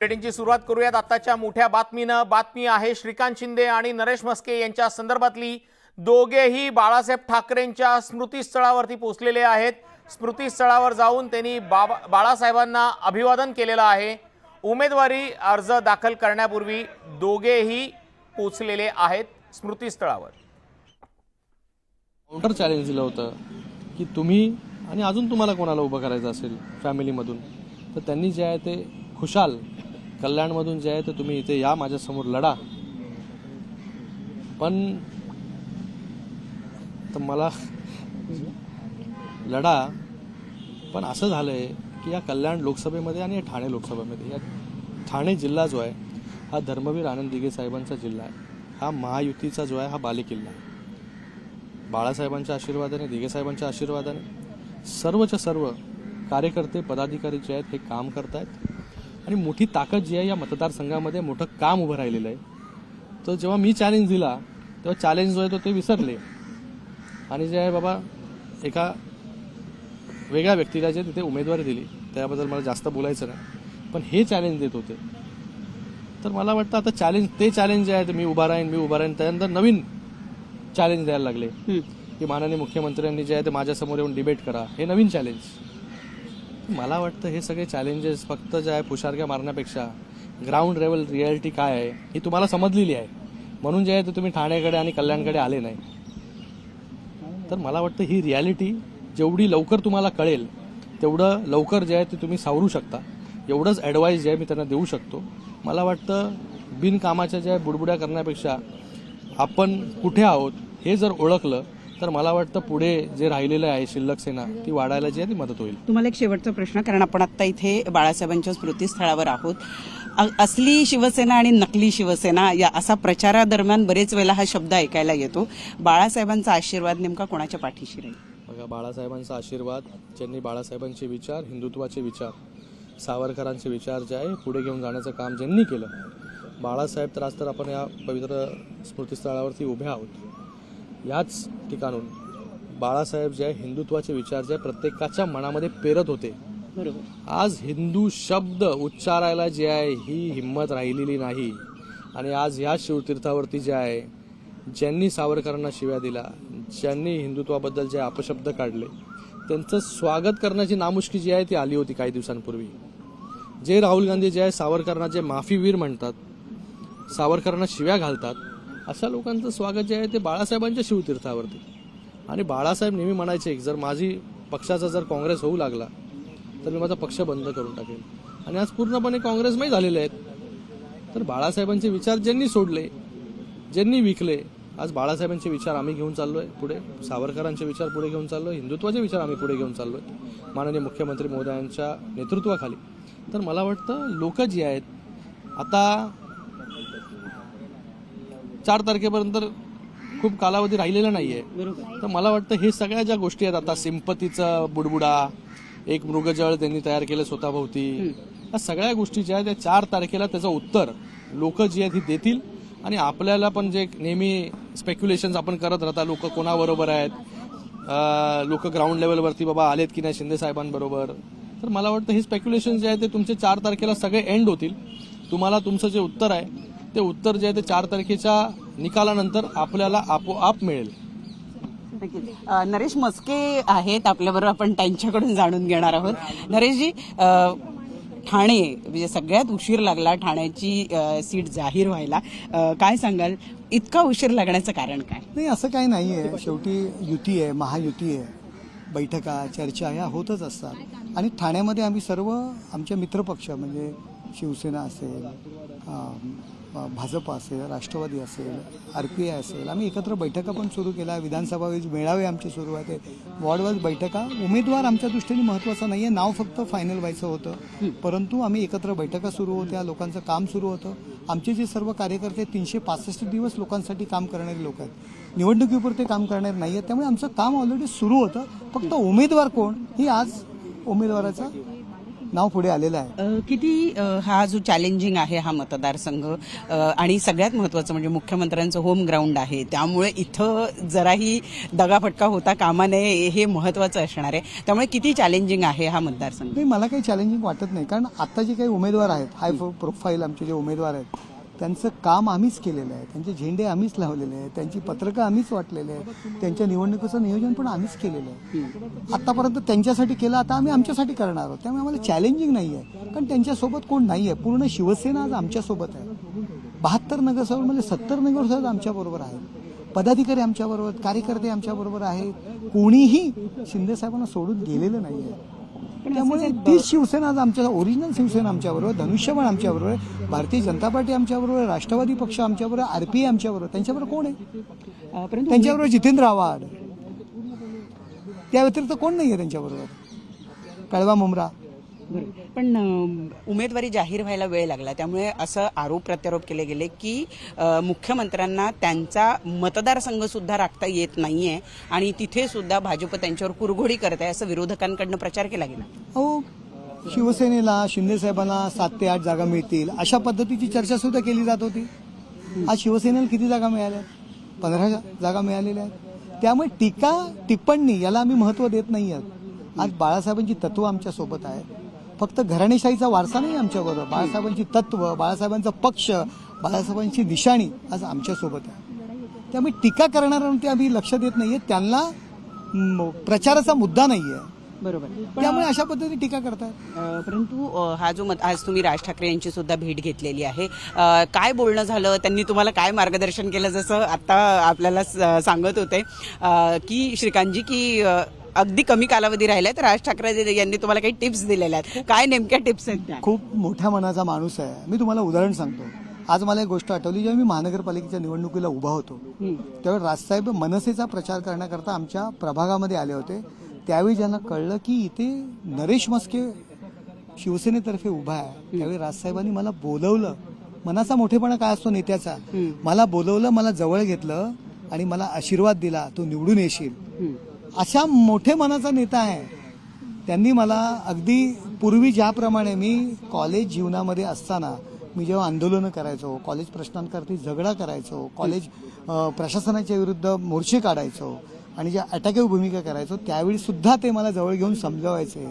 बुलेटिनची सुरुवात करूयात. आताच्या मोठ्या बातमीनं. बातमी आहे श्रीकांत शिंदे आणि नरेश मस्के यांच्या संदर्भातली. दोघेही बाळासाहेब ठाकरेंच्या स्मृतीस्थळावरती पोचलेले आहेत. स्मृतीस्थळावर जाऊन त्यांनी बाबा बाळासाहेबांना अभिवादन केलेलं आहे. उमेदवारी अर्ज दाखल करण्यापूर्वी दोघेही पोचलेले आहेत स्मृतीस्थळावर. काउंटर चॅलेंज दिलं होतं की तुम्ही आणि अजून तुम्हाला कोणाला उभं करायचं असेल फॅमिलीमधून तर त्यांनी जे आहे ते खुशाल कल्याणमधून जे आहे ते तुम्ही इथे या माझ्यासमोर लढा. पण तर मला लढा. पण असं झालं आहे की या कल्याण लोकसभेमध्ये आणि या ठाणे लोकसभेमध्ये या ठाणे जिल्हा जो आहे हा धर्मवीर आनंद दिघे साहेबांचा जिल्हा आहे. हा महायुतीचा जो आहे हा बालेकिल्ला आहे. बाळासाहेबांच्या आशीर्वादाने दिघे साहेबांच्या आशीर्वादाने सर्वच्या सर्व कार्यकर्ते पदाधिकारी जे आहेत हे काम करतायत. आणि मोठी ताकद जी आहे या मतदारसंघामध्ये मोठं काम उभं राहिलेलं आहे. तर जेव्हा मी चॅलेंज दिला तेव्हा चॅलेंज जो आहे तो ते विसरले. आणि जे आहे बाबा एका वेगळ्या व्यक्तीला जे तिथे उमेदवारी दिली त्याबद्दल मला जास्त बोलायचं नाही. पण हे चॅलेंज देत होते. तर मला वाटतं आता चॅलेंज ते चॅलेंज जे आहे ते मी उभा राहीन मी उभा राहीन. त्यानंतर नवीन चॅलेंज द्यायला लागले. की माननीय मुख्यमंत्र्यांनी जे आहे ते माझ्यासमोर येऊन डिबेट करा. हे नवीन चॅलेंज मला वाटतं हे सगळे चॅलेंजेस फक्त जे आहे पुशारक्या मारण्यापेक्षा ग्राउंड लेवल रियालिटी काय आहे ही तुम्हाला समजलेली आहे. म्हणून जे आहे ते तुम्ही ठाण्याकडे आणि कल्याणकडे आले नाही. तर मला वाटतं ही रियालिटी जेवढी लवकर तुम्हाला कळेल तेवढं लवकर जे आहे ते तुम्ही सावरू शकता. एवढंच ॲडवाईस जे आहे मी त्यांना देऊ शकतो. मला वाटतं बिनकामाच्या ज्या बुडबुड्या करण्यापेक्षा आपण कुठे आहोत हे जर ओळखलं तर मला वाटतं पुढे जे राहिलेलं आहे शिल्लक सेना ती वाढायला जी आहे ती मदत होईल. तुम्हाला एक शेवटचा प्रश्न कारण आपण आता इथे बाळासाहेबांच्या स्मृतीस्थळावर आहोत. असली शिवसेना आणि नकली शिवसेना या असा प्रचारादरम्यान बरेच वेळेला हा शब्द ऐकायला येतो. बाळासाहेबांचा आशीर्वाद नेमका कोणाच्या पाठीशी राहील? बघा बाळासाहेबांचा आशीर्वाद ज्यांनी बाळासाहेबांचे विचार हिंदुत्वाचे विचार सावरकरांचे विचार जे आहे पुढे घेऊन जाण्याचं काम ज्यांनी केलं. बाळासाहेब तर आज तर आपण या पवित्र स्मृतीस्थळावरती उभे आहोत. याच ठिकाणून बाळासाहेब जे आहे हिंदुत्वाचे विचार जे आहे प्रत्येकाच्या मनामध्ये पेरत होते. बरोबर. आज हिंदू शब्द उच्चारायला जे आहे ही हिंमत राहिलेली नाही. आणि आज या शिवतीर्थावरती जे आहे ज्यांनी सावरकरांना शिव्या दिला ज्यांनी हिंदुत्वाबद्दल जे अपशब्द काढले त्यांचं स्वागत करण्याची नामुष्की जी आहे ती आली होती काही दिवसांपूर्वी. जे राहुल गांधी जे आहे सावरकरांना जे माफीवीर म्हणतात सावरकरांना शिव्या घालतात अशा लोकांचं स्वागत जे आहे ते बाळासाहेबांच्या शिवतीर्थावरती. आणि बाळासाहेब नेहमी म्हणायचे की जर माझी पक्षाचा जर काँग्रेस होऊ लागला तर मी माझा पक्ष बंद करून टाकेन. आणि आज पूर्णपणे काँग्रेसमय झालेले आहेत. तर बाळासाहेबांचे विचार ज्यांनी सोडले ज्यांनी विकले आज बाळासाहेबांचे विचार आम्ही घेऊन चाललोय पुढे. सावरकरांचे विचार पुढे घेऊन चाललोय. हिंदुत्वाचे विचार आम्ही पुढे घेऊन चाललोय. माननीय मुख्यमंत्री महोदयांच्या नेतृत्वाखाली. तर मला वाटतं लोक जी आहेत आता चार तारखेपर्यंत खूप कालावधी राहिलेला नाहीये. बरोबर. तर मला वाटतं हे सगळ्या ज्या गोष्टी आहेत आता सिंपतीचा बुडबुडा एक मृगजळ त्यांनी तयार केलं स्वतःभोवती या सगळ्या गोष्टी ज्या आहेत त्या चार तारखेला त्याचं उत्तर लोक जी आहेत ही देतील. आणि आपल्याला पण जे नेहमी स्पेक्युलेशन आपण करत राहता लोक कोणाबरोबर आहेत लोक ग्राउंड लेवलवरती बाबा आलेत की नाही शिंदे साहेबांबरोबर तर मला वाटतं हे स्पेक्युलेशन जे आहे ते तुमचे चार तारखेला सगळे एंड होतील. तुम्हाला तुमचं जे उत्तर आहे ते उत्तर जे आहे ते चार तारखेच्या निकालानंतर आपल्याला आपोआप मिळेल. नरेश मस्के आहेत आपल्याबरोबर आपण त्यांच्याकडून जाणून घेणार आहोत. नरेशजी ठाणे म्हणजे सगळ्यात उशीर लागला ठाण्याची सीट जाहीर व्हायला. काय सांगाल? इतका उशीर लागण्याचं कारण काय? नाही असं काही नाही आहे. शेवटी युती आहे महायुती आहे. बैठका चर्चा ह्या होतच असतात. आणि ठाण्यामध्ये आम्ही सर्व आमचे मित्रपक्ष म्हणजे शिवसेना असेल भाजप असेल राष्ट्रवादी असेल आर पी आय असेल आम्ही एकत्र बैठका पण सुरू केल्या. विधानसभा मेळावे आमचे सुरू आहेत. वॉर्डवाईज बैठका. उमेदवार आमच्या दृष्टीने महत्त्वाचा नाही आहे नाव फक्त फायनल व्हायचं होतं. परंतु आम्ही एकत्र बैठका सुरू होत्या. लोकांचं काम सुरू होतं. आमचे जे सर्व कार्यकर्ते तीनशे पासष्ट दिवस लोकांसाठी काम करणारे लोक आहेत. निवडणुकीपुरते काम करणार नाही आहेत त्यामुळे आमचं काम ऑलरेडी सुरू होतं. फक्त उमेदवार कोण? ही आज उमेदवाराचा नाव पुढे आलेलं आहे. किती हा जो चॅलेंजिंग आहे हा मतदारसंघ आणि सगळ्यात महत्वाचं म्हणजे मुख्यमंत्र्यांचं होम ग्राउंड आहे. त्यामुळे इथं जराही दगाफटका होता कामा नये हे महत्वाचं असणार आहे. त्यामुळे किती चॅलेंजिंग आहे हा मतदारसंघ? नाही मला काही चॅलेंजिंग वाटत नाही कारण आता जे काही उमेदवार आहेत हाय प्रोफाईल आमचे जे उमेदवार आहेत त्यांचं काम आम्हीच केलेलं आहे. त्यांचे झेंडे आम्हीच लावलेले आहेत. त्यांची पत्रकं आम्हीच वाटलेले आहे त्यांच्या निवडणुकीचं नियोजन पण आम्हीच केलेलं आहे. आतापर्यंत त्यांच्यासाठी केलं आता आम्ही आमच्यासाठी करणार आहोत. त्यामुळे आम्हाला चॅलेंजिंग नाही आहे. कारण त्यांच्यासोबत कोण नाही आहे. पूर्ण शिवसेना आज आमच्यासोबत आहे. बहात्तर नगरसेवक म्हणजे सत्तर नगरसेवक आमच्याबरोबर आहेत. पदाधिकारी आमच्याबरोबर कार्यकर्ते आमच्याबरोबर आहेत. कोणीही शिंदे साहेबांना सोडून गेलेलं नाही आहे. त्यामुळे तीच शिवसेना आज आमच्या ओरिजिनल शिवसेना आमच्याबरोबर धनुष्यबाण आमच्याबरोबर आहे भारतीय जनता पार्टी आमच्याबरोबर राष्ट्रवादी पक्ष आमच्याबरोबर आरपीआय आमच्याबरोबर त्यांच्याबरोबर कोण आहे? त्यांच्याबरोबर जितेंद्र आव्हाड. त्या व्यतिरिक्त कोण नाही आहे त्यांच्याबरोबर? कळवा मुमरा. पण उमेदवारी जाहीर व्हायला वेळ लागला. त्यामुळे असं आरोप प्रत्यारोप केले गेले की मुख्यमंत्र्यांना त्यांचा मतदारसंघ सुद्धा राखता येत नाहीये आणि तिथे सुद्धा भाजप त्यांच्यावर कुरघोडी करत आहे असं विरोधकांकडनं प्रचार केला गेला. हो. शिवसेनेला शिंदे साहेबांना सात ते आठ जागा मिळतील. अशा पद्धतीची चर्चा सुद्धा केली जात होती. आज शिवसेनेला किती जागा मिळाल्या? पंधरा जागा मिळालेल्या आहेत. त्यामुळे टीका टिप्पणी याला आम्ही महत्त्व देत नाही आहोत आज बाळासाहेबांची तत्व आमच्यासोबत फक्त घराणेशाहीचा वारसा नाही आमच्याबरोबर बाळासाहेबांची तत्व बाळासाहेबांचा पक्ष बाळासाहेबांची निशाणी आज आमच्यासोबत आहे. त्यामुळे टीका करणाऱ्यांवरती आम्ही लक्ष देत नाहीये. त्यांना प्रचाराचा मुद्दा नाहीये. बरोबर. त्यामुळे अशा पद्धतीने टीका करतात परंतु हा जो मत आज तुम्ही राज ठाकरे यांची सुद्धा भेट घेतलेली आहे काय बोलणं झालं? त्यांनी तुम्हाला काय मार्गदर्शन केलं? जसं आता आपल्याला सांगत होते की श्रीकांतजी की अगदी कमी कालावधी राहिलाय तर राज ठाकरे यांनी तुम्हाला काही टिप्स दिलेल्या आहेत. काय नेमक्या टिप्स आहेत त्या? खूप मोठ्या मनाचा माणूस आहे. मी तुम्हाला उदाहरण सांगतो. आज मला एक गोष्ट आठवली जेव्हा मी महानगरपालिकेच्या निवडणुकीला उभा होतो. त्यावेळी राजसाहेब मनसेचा प्रचार करण्याकरता आमच्या प्रभागामध्ये आले होते. त्यावेळी ज्यांना कळलं की इथे नरेश मस्के शिवसेनेतर्फे उभा आहे. त्यावेळी राजसाहेबांनी मला बोलवलं. मनाचा मोठेपणा काय असतो नेत्याचा? मला बोलवलं मला जवळ घेतलं आणि मला आशीर्वाद दिला तू निवडून येशील. अशा मोठे मनाचा नेता आहे. त्यांनी मला अगदी पूर्वी ज्याप्रमाणे मी कॉलेज जीवनामध्ये असताना मी जेव्हा आंदोलनं करायचो कॉलेज प्रश्नांकरती झगडा करायचो कॉलेज प्रशासनाच्या विरुद्ध मोर्चे काढायचो आणि ज्या अटॅकिव्ह भूमिका करायचो त्यावेळी सुद्धा ते मला जवळ घेऊन समजावायचे.